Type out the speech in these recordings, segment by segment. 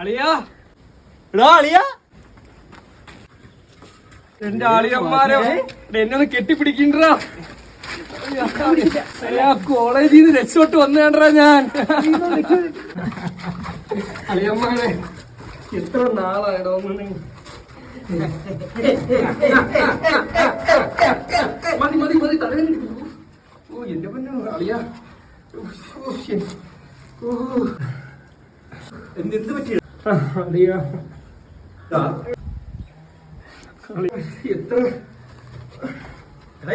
അളിയാ. എടാ അളിയാ. എന്റെ ആളിയന്മാരെ എന്നെ ഒന്ന് കെട്ടിപ്പിടിക്കണ്ടാ. കോളേജിൽ നിന്ന് രക്ഷോട്ട് വന്നേണ്ടാ ഞാൻ. അളിയന്മാരെ എത്ര നാളായിടോ മതി മതി മതി തലവേദന. ഓ എന്റെ പൊന്നു അളിയാ. എന്തെന്ത് ശരി. അളിയാ, എത്ര?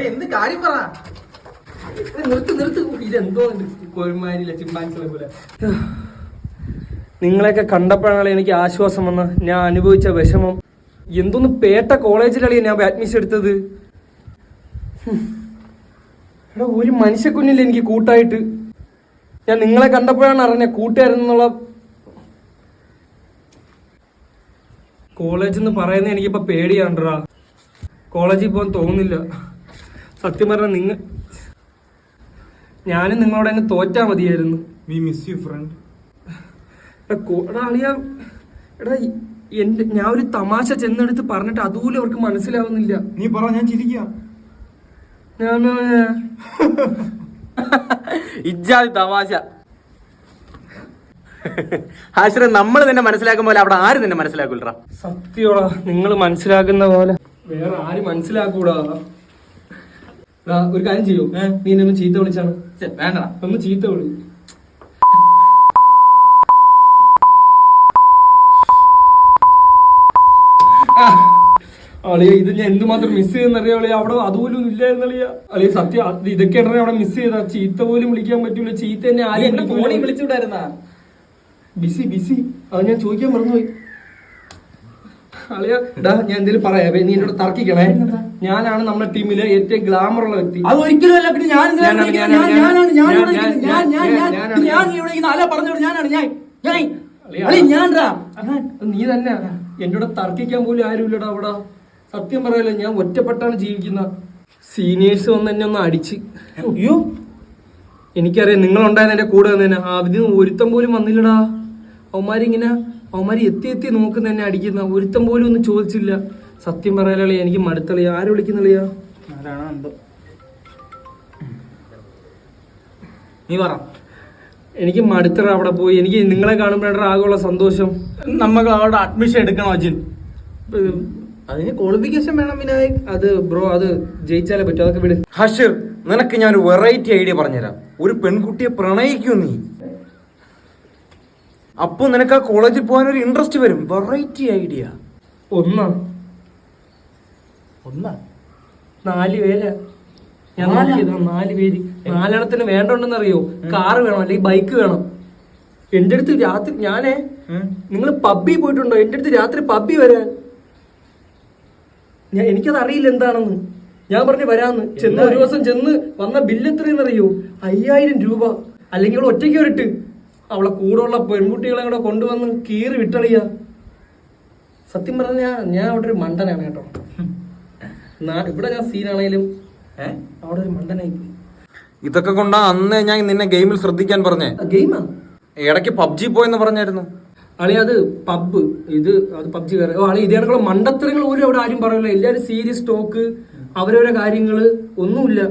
എന്ത് കാര്യം പറ. നിർത്ത് നിർത്ത്. ഇതെന്തോ കോഴിമാരില്ല ചിമ്പാൻസിലെ പോലെ. നിങ്ങളെയൊക്കെ കണ്ടപ്പോഴാണ് എനിക്ക് ആശ്വാസം വന്ന ഞാൻ അനുഭവിച്ച വിഷമം. എന്തോന്ന് പേട്ട കോളേജിലാണ് ഞാൻ അഡ്മിഷൻ എടുത്തത്? എടാ ഒരു മനുഷ്യക്കുഞ്ഞില്ല എനിക്ക് കൂട്ടായിട്ട്? ഞാൻ നിങ്ങളെ കണ്ടപ്പോഴാണ് അറിഞ്ഞ കൂട്ടുകാരെന്നുള്ള കോളേജ് എന്ന് പറയുന്നത് എനിക്കിപ്പോ പേടിയാണ്ടാ കോളേജിൽ പോകാൻ തോന്നുന്നില്ല. സത്യം പറഞ്ഞാൽ നിങ്ങൾ ഞാനും നിങ്ങളോട് അങ്ങ് തോറ്റാ മതിയായിരുന്നു. വി മിസ് യു ഫ്രണ്ട് എടാ, എടാ അളിയ എടാ ഈ- എന്റെ ഞാൻ ഒരു തമാശ ചെന്നെടുത്ത് പറഞ്ഞിട്ട് അതുപോലും അവർക്ക് മനസ്സിലാവുന്നില്ല. നീ പറ ഞാൻ ചിരിക്കാം. ഞാൻ ഇജ്ജാതി തമാശ. ആശ്ര നമ്മൾ തന്നെ മനസ്സിലാക്കും പോലെ അവിടെ ആരും നിന്നെ മനസ്സിലാക്കൂലറാ സത്യോടാ നിങ്ങൾ മനസ്സിലാക്കുന്ന പോലെ. വേറെ ആരും മനസ്സിലാക്കൂടാ. ഒരു കാര്യം ചെയ്യൂ. നീ എന്നെ ചീത്ത വിളിച്ചാണ്. വേണ്ട ഒന്ന് ചീത്ത വിളി. അളിയ ഇത് ഞാൻ എന്തുമാത്രം മിസ് ചെയ്യുന്നറിയാം അളിയ? അവിടെ അതുപോലും ഇല്ലായിരുന്നു അളിയ. അളിയ സത്യം ഇതൊക്കെ അവിടെ മിസ് ചെയ്ത ചീത്ത പോലും വിളിക്കാൻ പറ്റൂല. ചീത്ത തന്നെ ആരും വിളിച്ചു വിളിച്ചുവിടായിരുന്നാ? Busy busy. അത് ഞാൻ ചോദിക്കാൻ മറന്നുപോയി. അളിയ ഡാ ഞാൻ എന്തെങ്കിലും പറയാം. നീ എന്നോട് തർക്കിക്കണേ. ഞാനാണ് നമ്മുടെ ടീമിലെ ഏറ്റവും ഗ്ലാമർ ഉള്ള വ്യക്തി. അത് ഒരിക്കലും അല്ല. പിന്നെ ഞാൻ നീ തന്നെ. എന്നോട് തർക്കിക്കാൻ പോലും ആരുമില്ലടാ അവിടെ. സത്യം പറയല്ലോ ഞാൻ ഒറ്റപ്പെട്ടാണ് ജീവിക്കുന്ന സീനിയേഴ്സ് വന്ന് എന്നെ ഒന്ന് അടിച്ച്. അയ്യോ. എനിക്കറിയാം നിങ്ങളുണ്ടായിരുന്നു എന്റെ കൂടെ വന്നേനെ അതിന് ഒരുത്തം പോലും വന്നില്ലടാ. അവന്മാരിങ്ങനെ അവന്മാർ എത്തി എത്തി നോക്കുന്ന തന്നെ അടിക്കുന്ന ഒരുത്തം പോലും ഒന്നും ചോദിച്ചില്ല. സത്യം പറയാലേ എനിക്ക് മടുത്തളിയ. ആര് വിളിക്കുന്നില്ലയാ നീ പറ. എനിക്ക് മടുത്തറ അവിടെ പോയി. എനിക്ക് നിങ്ങളെ കാണുമ്പോഴാണ് ആകെയുള്ള സന്തോഷം. നമുക്ക് അവിടെ അഡ്മിഷൻ എടുക്കണം അജിൻ? അതിന് ക്വാളിഫിക്കേഷൻ വേണം വിനായക്. അത് ബ്രോ അത് ജയിച്ചാലേ പറ്റും. അതൊക്കെ വിട്. ഹഷിർ നിനക്ക് ഞാൻ ഒരു വെറൈറ്റി ഐഡിയ പറഞ്ഞുതരാം. ഒരു പെൺകുട്ടിയെ പ്രണയിക്കൂ നീ. അപ്പൊ നിനക്ക് ആ കോളേജിൽ പോകാൻ ഒരു ഇൻട്രസ്റ്റ് വരും. വെറൈറ്റി ഐഡിയ ഒന്ന്. ഒന്ന്. നാല് പേര് ഞാൻ നോക്കിയതാ നാല് പേര്. നാലെണ്ണത്തിന് വേണ്ടോണ്ടെന്ന് അറിയോ കാറ് വേണം അല്ലെങ്കിൽ ബൈക്ക് വേണം. എന്റെ അടുത്ത് രാത്രി ഞാനേ നിങ്ങൾ പബ്ബി പോയിട്ടുണ്ടോ? എന്റെ അടുത്ത് രാത്രി പബ്ബി വരാൻ. ഞാൻ എനിക്കത് അറിയില്ല എന്താണെന്ന്. ഞാൻ പറഞ്ഞു വരാന്ന്. ചെന്ന് ഒരു ദിവസം ചെന്ന് വന്ന ബില്ല് എത്രയെന്ന് അറിയോ അയ്യായിരം രൂപ. അല്ലെങ്കിൽ ഇവിടെ ഒറ്റയ്ക്ക് വരട്ട് അവളെ കൂടെയുള്ള പെൺകുട്ടികളെ കൂടെ കൊണ്ടുവന്ന് കീറി വിട്ടളിയ. സത്യം പറഞ്ഞ ഞാൻ അവിടെ ഒരു മണ്ടനാണ് കേട്ടോ. ഇവിടെ ഞാൻ സീനാണേലും അവിടെ ഒരു മണ്ടനായി പോയി. ഇതൊക്കെ കൊണ്ടാ അന്ന് ഞാൻ നിന്നെ ഗെയിമിൽ ശ്രദ്ധിക്കാൻ പറഞ്ഞേ. ഗെയിമാ? ഇടയ്ക്ക് പബ്ജി പോയെന്ന് പറഞ്ഞായിരുന്നു. അളി അത് പബ് ഇത് അത് പബ്ജി വേറെ. ഓ അളി ഇതേ മണ്ടത്തരങ്ങൾ ഒരു അവിടെ ആരും പറയില്ല. എല്ലാവരും സീരിയസ് ടോക്ക് അവരവരെ കാര്യങ്ങൾ ഒന്നുമില്ല.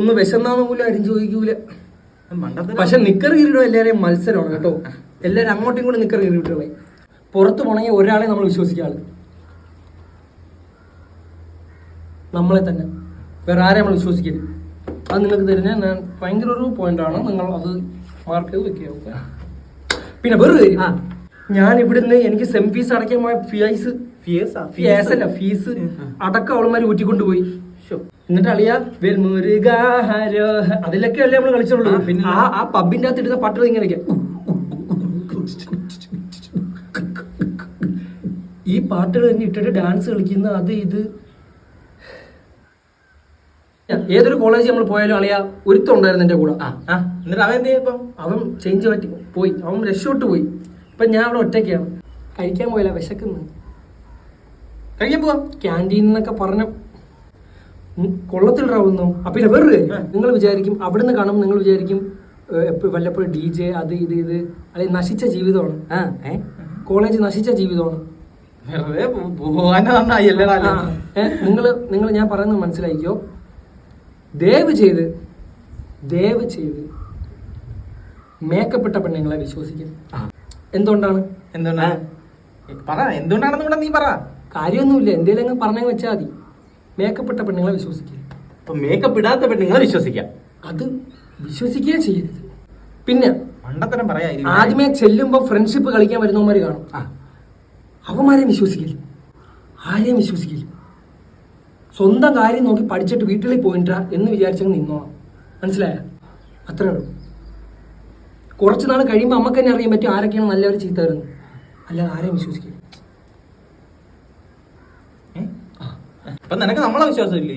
ഒന്ന് വിശന്നാന്ന് പോലും ആരും ചോദിക്കൂല. പക്ഷെ നിക്കർ കീറിയിടും എല്ലാവരെയും മത്സരമാണ് കേട്ടോ. എല്ലാവരും അങ്ങോട്ടും കൂടെ നിക്കർ കീറിയിട്ടുകളെ പുറത്തു പോണെങ്കിൽ ഒരാളെ നമ്മൾ വിശ്വസിക്കാൾ നമ്മളെ തന്നെ. വേറെ ആരെ നമ്മൾ വിശ്വസിക്കരുത്. അത് നിങ്ങൾക്ക് തരുന്ന ഞാൻ ഭയങ്കര ഒരു പോയിന്റ് ആണ്. നിങ്ങൾ അത് മാർക്ക് ചെയ്ത് വെക്കുക. ഓക്കെ? പിന്നെ വെറുതെ ഞാൻ ഇവിടുന്ന് എനിക്ക് സെം ഫീസ് അടയ്ക്കാൻ ഫീസ് ഫീസ് അല്ല ഫീസ് അടക്കം അവളുമാര് ഊറ്റിക്കൊണ്ടുപോയി. എന്നിട്ട് അളിയ അതിലൊക്കെ അല്ലേ നമ്മൾ കളിച്ചുള്ളൂ. പിന്നെ? ആ ആ പബിന്റെ അകത്ത് ഇടുന്ന പാട്ടുകൾ ഇങ്ങനെയൊക്കെ. ഈ പാട്ടുകൾ തന്നെ ഇട്ടിട്ട് ഡാൻസ് കളിക്കുന്ന അത് ഇത്. ഏതൊരു കോളേജ് നമ്മൾ പോയാലും അളിയ ഒരുത്തം ഉണ്ടായിരുന്നു എന്റെ കൂടെ. ആ. എന്നിട്ട് അവൻ എന്ത് ചെയ്യപ്പം അവൻ ചേഞ്ച് പറ്റി പോയി. അവൻ രക്ഷോട്ട് പോയി. ഇപ്പൊ ഞാൻ അവിടെ ഒറ്റയ്ക്കാണ്. കഴിക്കാൻ പോയില്ല വിശക്കുന്നു. കഴിക്കാൻ പോവാ? ക്യാന്റീൻ എന്നൊക്കെ പറഞ്ഞ കൊള്ളത്തിലിടാവുന്നു അപ്പൊ പിന്നെ വേറൊരു കാര്യം. നിങ്ങൾ വിചാരിക്കും അവിടുന്ന് കാണുമ്പോൾ നിങ്ങൾ വിചാരിക്കും വല്ലപ്പോഴും ഡി ജെ അത് ഇത് ഇത് അല്ലെങ്കിൽ നശിച്ച ജീവിതമാണ്. കോളേജ് നശിച്ച ജീവിതമാണ്. നിങ്ങൾ നിങ്ങൾ ഞാൻ പറയുന്നത് മനസ്സിലാക്കിയോ ദയവ് ചെയ്ത് ദയവ് ചെയ്ത് മേക്കപ്പെട്ട പെണ്ണുങ്ങളെ വിശ്വസിക്കും എന്തുകൊണ്ടാണ്? എന്തുകൊണ്ടാണ്? പറ എന്തുകൊണ്ടാണെന്ന് നീ പറ. കാര്യമൊന്നുമില്ല. എന്തെങ്കിലും പറഞ്ഞങ്ങ് വെച്ചാൽ മതി. മേക്കപ്പെട്ട പെണ്ണുങ്ങളെ വിശ്വസിക്കുക അപ്പൊ മേക്കപ്പ് ഇടാത്ത പെണ്ണുങ്ങളെ വിശ്വസിക്കാം. അത് വിശ്വസിക്കുക ചെയ്യരുത്. പിന്നെ മണ്ടത്തരം പറയാ ആദ്യമേ ചെല്ലുമ്പോൾ ഫ്രണ്ട്ഷിപ്പ് കളിക്കാൻ വരുന്നവന്മാർ കാണും. ആ. അവന്മാരെയും വിശ്വസിക്കില്ല. ആരെയും വിശ്വസിക്കില്ല. സ്വന്തം കാര്യം നോക്കി പഠിച്ചിട്ട് വീട്ടിൽ പോയിട്ടാ എന്ന് വിചാരിച്ചങ്ങ് നിന്നോളാം മനസ്സിലായ? അത്രേ ഉള്ളൂ. കുറച്ച് നാൾ കഴിയുമ്പോൾ നമുക്ക് തന്നെ അറിയാൻ പറ്റും ആരൊക്കെയാണ് നല്ലവർ ചീത്ത വരുന്നത് അല്ലാതെ ആരെയും വിശ്വസിക്കില്ല. അപ്പൊ നിനക്ക് നമ്മളെ വിശ്വാസം ഇല്ലേ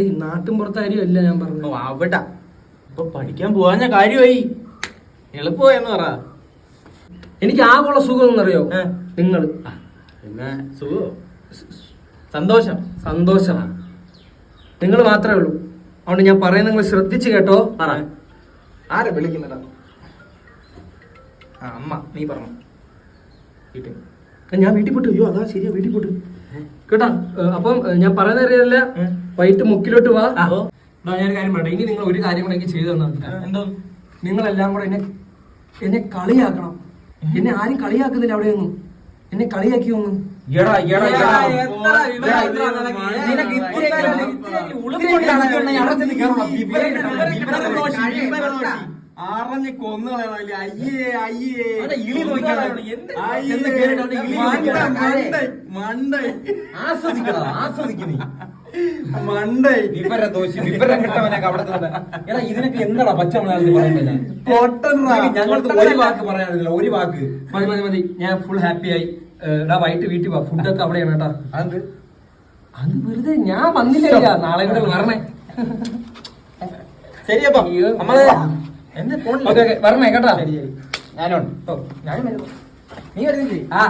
ഈ നാട്ടും പുറത്താരും അല്ല ഞാൻ പറഞ്ഞു അവിടെ. ഇപ്പൊ പഠിക്കാൻ പോവാഞ്ഞ കാര്യമായി. എളുപ്പമായെന്ന് പറ. എനിക്ക് ആകുള്ള സുഖം എന്നറിയോ? ഏ. നിങ്ങൾ പിന്നെ സുഖോ? സന്തോഷം. സന്തോഷം. നിങ്ങൾ മാത്രമേ ഉള്ളൂ. അതുകൊണ്ട് ഞാൻ പറയുന്നത് നിങ്ങൾ ശ്രദ്ധിച്ചു കേട്ടോ. പറ. ആരെ വിളിക്കുന്നടാ? ആ അമ്മ നീ പറഞ്ഞു. വീട്ടിൽ. ഞാൻ വീട്ടിൽ പോട്ട് അയ്യോ അതാ ശരിയാ വീട്ടിൽ പോട്ട് കേട്ടാ? അപ്പം ഞാൻ പറയുന്ന അറിയാല്ല? വൈകിട്ട് മുക്കിലോട്ട് വാ. ഞാൻ ഒരു കാര്യം പറയട്ടെ. ഇനി നിങ്ങൾ ഒരു കാര്യം കൂടെ എനിക്ക് ചെയ്തു തന്നെ നിങ്ങളെല്ലാം കൂടെ എന്നെ എന്നെ കളിയാക്കണം. എന്നെ ആരും കളിയാക്കുന്നില്ല അവിടെ ഒന്നും എന്നെ കളിയാക്കി ഒന്ന് ഇത്രയൊക്കെ ഇവിടെ എത്ര വിവരം ഇവരുടെ ദോഷം അവിടെ ചെന്ന് കേറണം. അറിഞ്ഞ് കൊന്നുകളയണല്ലേ അയ്യേ അയ്യേ. ഇളി മണ്ട, ആസ്വദിക്കുന്നേ മണ്ട വിവരം ദോഷി വിവരം കിട്ടവനൊക്കെ അവിടെ തന്നെ എടാ ഇതിനൊക്കെ എന്താടാ പച്ച പറയുന്നത്. ഞങ്ങൾക്ക് ഒരു വാക്ക് പറയാനില്ല ഒരു വാക്ക്. മതി മതി മതി. ഞാൻ ഫുൾ ഹാപ്പി എടാ വൈകിട്ട് വീട്ടിൽ വാ. ഫുഡൊക്കെ അവിടെയാണ് കേട്ടാ. അത് അത് വെറുതെ ഞാൻ വന്നില്ല നാളെ കൂടെ വരണേ. ശരി അപ്പൊ. അയ്യോ. നമ്മൾ ഓക്കെ ഓക്കെ വരണേ കേട്ടോ. ഞാനുണ്ട്. ഓ ഞാനും വരുന്നു നീ വരുന്നില്ലേ? ആ.